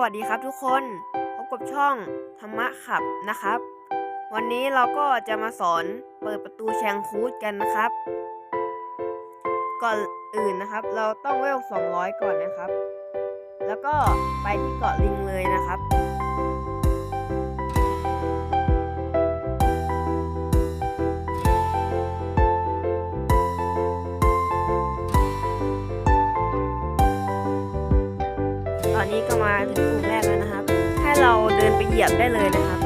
วัสดีครับทุกคนพบกับช่องธรรมะขับนะครับ วันนี้เราก็จะมาสอนเปิดประตูแชงคูดกันนะครับ ก่อนอื่นนะครับ เราต้องเวล200 ก่อนนะครับ แล้วก็ไปที่เกาะลิงเลยนะครับ มาถึงกลุ่มแรกแล้วนะครับ ให้เราเดินไปเหยียบได้เลยนะครับ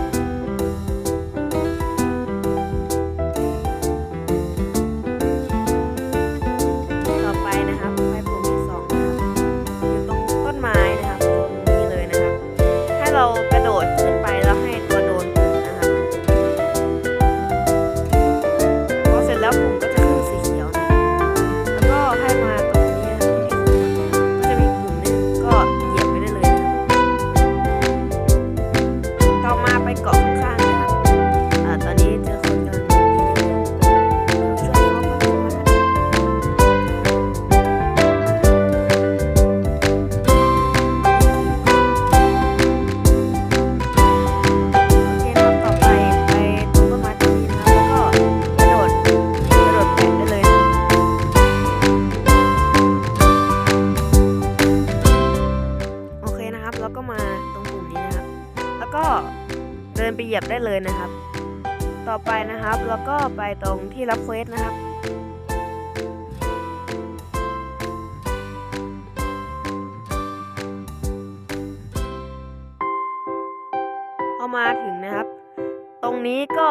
เรากระโดด นไปเหยียบได้เลยนะครับ ต่อไปนะครับแล้วก็ไปตรงที่รับเควสนะครับพอมาถึงนะครับ ตรงนี้ก็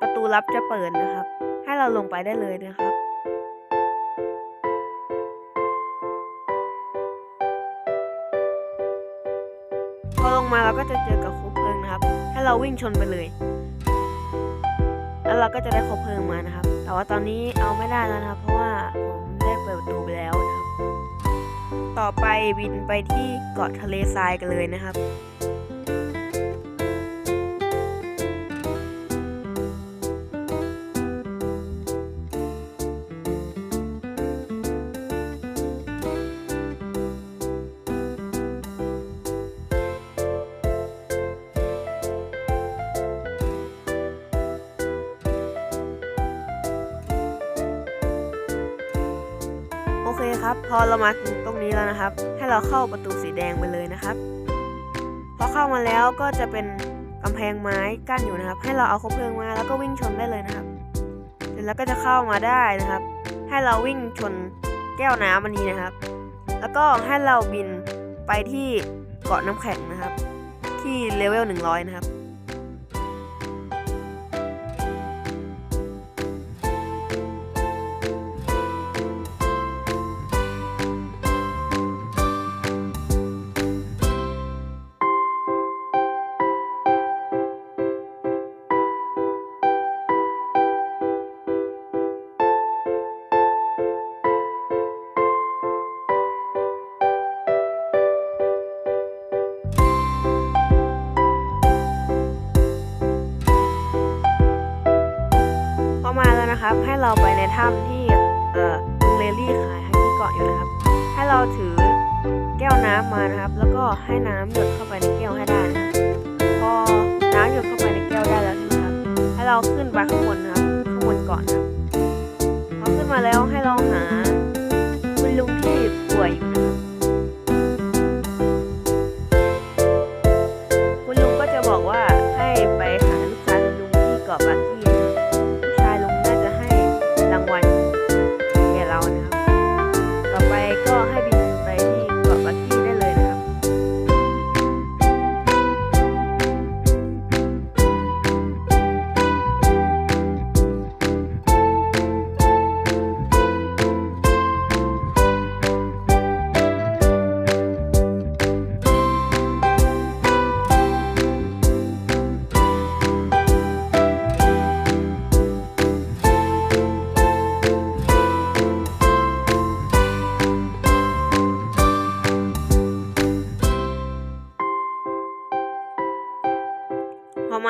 ประตูลับจะเปิดนะครับ ให้เราลงไปได้เลยนะครับพอลงมาเราก็จะเจอกับ ให้เราวิ่งชนไปเลย แล้วเราก็จะได้คบเพลิงมานะครับ แต่ว่าตอนนี้เอาไม่ได้แล้วนะครับ เพราะว่าผมได้เปิดประตูไปแล้วนะครับ ต่อไปบินไปที่เกาะทะเลทรายกันเลยนะครับ เคครับ พอเรามาถึงตรงนี้แล้วนะครับ ให้เราเข้าประตูสีแดงไปเลยนะครับ พอเข้ามาแล้วก็จะเป็นกำแพงไม้กั้นอยู่นะครับ ให้เราเอาคบเพลิงมาแล้วก็วิ่งชนได้เลยนะครับ เสร็จแล้วก็จะเข้ามาได้นะครับ ให้เราวิ่งชนแก้วน้ำอันนี้นะครับ แล้วก็ให้เราบินไปที่เกาะน้ำแข็งนะครับ ที่เลเวล100 นะครับ นะครับ ให้เราไปในถ้ำที่เอ่อลุงเลลี่ขายให้ที่เกาะอยู่นะครับ ให้เราถือแก้วน้ำมานะครับ แล้วก็ให้น้ำหยดเข้าไปในแก้วให้ได้นะครับพอน้ำหยดเข้าไปในแก้วได้แล้วนะครับ ให้เราขึ้นไปข้างบนนะครับข้างบนก่อนะครับพอขึ้นมาแล้วให้เราหาคุณลุงที่ป่วยอยู่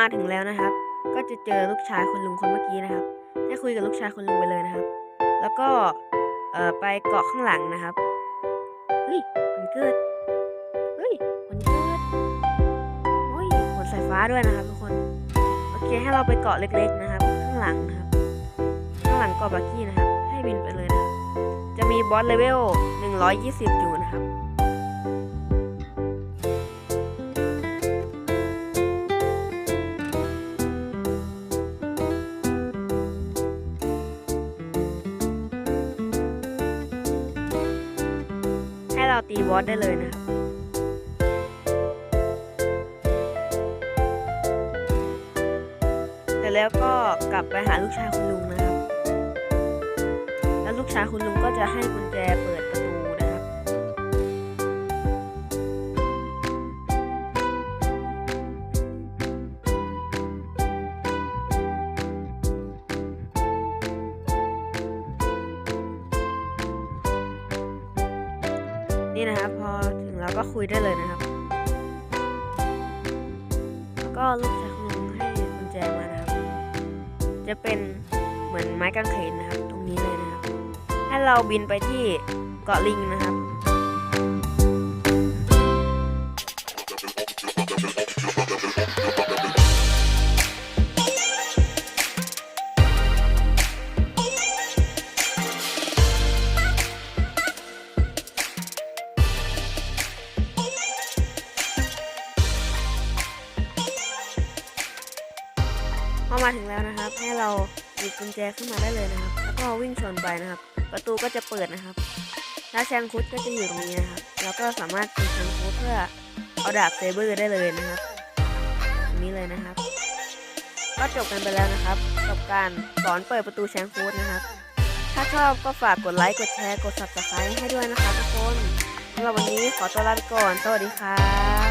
มาถึงแล้วนะครับ ก็จะเจอลูกชายคุณลุงคนเมื่อกี้นะครับ ให้คุยกับลูกชายคุณลุงไปเลยนะครับ แล้วก็เอ่อไปเกาะข้างหลังนะครับเฮ้ยมันเกิดเฮ้ยมันเกิดเฮ้ยขนสายฟ้าด้วยนะครับทุกคนโอเคให้เราไปเกาะเล็ก ๆ นะครับ ข้างหลังนะครับ ข้างหลังเกาะบักกี้นะครับ ให้บินไปเลยนะครับจะมีบอสเลเวล120 อยู่นะครับ ตีวอสได้เลยนะครับเสร็จแล้วก็กลับไปหาลูกชายคุณลุงนะครับ แล้วลูกชายคุณลุงก็จะให้กุญแจเปิดประตู นี่นะครับ พอถึงเราก็คุยได้เลยนะครับ แล้วก็ลูกชายคุณลุงให้กุญแจมานะครับ จะเป็นเหมือนไม้กางเขนนะครับ ตรงนี้เลยนะครับ ให้เราบินไปที่เกาะลิงนะครับ มาถึงแล้วนะครับ ให้เราหยิบกุญแจขึ้นมาได้เลยนะครับ แล้วก็วิ่งชนไปนะครับ ประตูก็จะเปิดนะครับแล้วแชงคุดก็จะอยู่ตรงนี้นะครับ แล้วก็สามารถตีแชงคุดเพื่อเอาดาบเซเบอร์ได้เลยนะครับตรงนี้เลยนะครับ ก็จบกันไปแล้วนะครับกับการสอนเปิดประตูแชงคุดนะครับ ถ้าชอบก็ฝากกดไลค์กดแชร์กด subscribe ให้ด้วยนะครับทุกคนสำหรับวันนี้ขอตัวลาไปก่อน สวัสดีครับ